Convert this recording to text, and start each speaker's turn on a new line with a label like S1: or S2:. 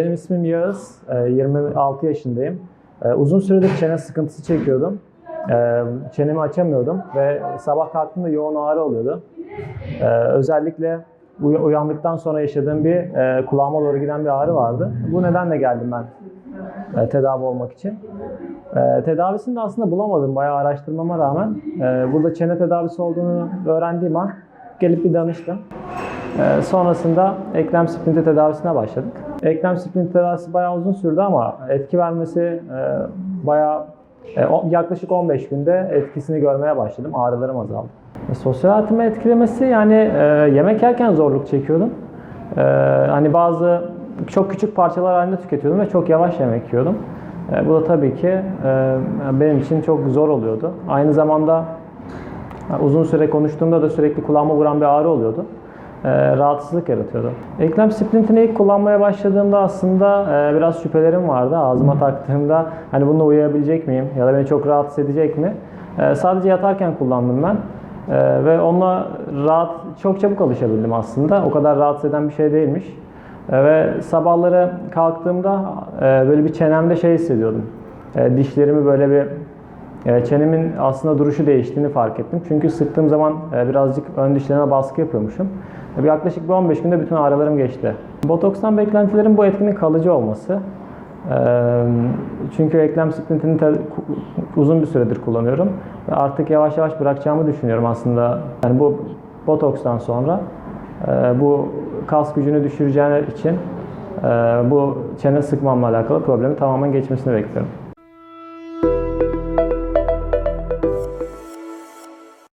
S1: ismim Yağız, e, 26 yaşındayım. E, Uzun süredir çene sıkıntısı çekiyordum. E, Çenemi açamıyordum ve sabah kalktığımda yoğun ağrı oluyordu. E, Özellikle uy- uyandıktan sonra yaşadığım bir e, kulağıma doğru giden bir ağrı vardı. Bu nedenle geldim ben e, tedavi olmak için. E, tedavisini de aslında bulamadım bayağı araştırmama rağmen. E, burada çene tedavisi olduğunu öğrendiğim an gelip bir danıştım. E, sonrasında eklem splinti tedavisine başladık. Eklem splinti tedavisi bayağı uzun sürdü ama etki vermesi e, bayağı e, yaklaşık 15 günde etkisini görmeye başladım. Ağrılarım azaldı. E, sosyal hayatımı etkilemesi yani yemek yerken zorluk çekiyordum. Hani bazı çok küçük parçalar halinde tüketiyordum ve çok yavaş yemek yiyordum. Bu da tabii ki benim için çok zor oluyordu. Aynı zamanda uzun süre konuştuğumda da sürekli kulağıma vuran bir ağrı oluyordu. E, rahatsızlık yaratıyordu. Eklem splintini ilk kullanmaya başladığımda aslında e, biraz şüphelerim vardı. Ağzıma taktığımda hani bununla uyuyabilecek miyim ya da beni çok rahatsız edecek mi? E, sadece yatarken kullandım ben. E, ve onunla rahat, çok çabuk alışabildim aslında. O kadar rahatsız eden bir şey değilmiş. E, ve sabahları kalktığımda e, böyle bir çenemde şey hissediyordum. E, dişlerimi böyle bir Çenemin aslında duruşu değiştiğini fark ettim. Çünkü sıktığım zaman e, birazcık ön dişlerime baskı yapıyormuşum. E, yaklaşık bir 15 günde bütün ağrılarım geçti. Botokstan beklentilerim bu etkinin kalıcı olması. E, Çünkü eklem splintini uzun bir süredir kullanıyorum. Artık yavaş yavaş bırakacağımı düşünüyorum aslında. Yani bu botokstan sonra bu kas gücünü düşüreceği için bu çene sıkmamla alakalı problemi tamamen geçmesini bekliyorum.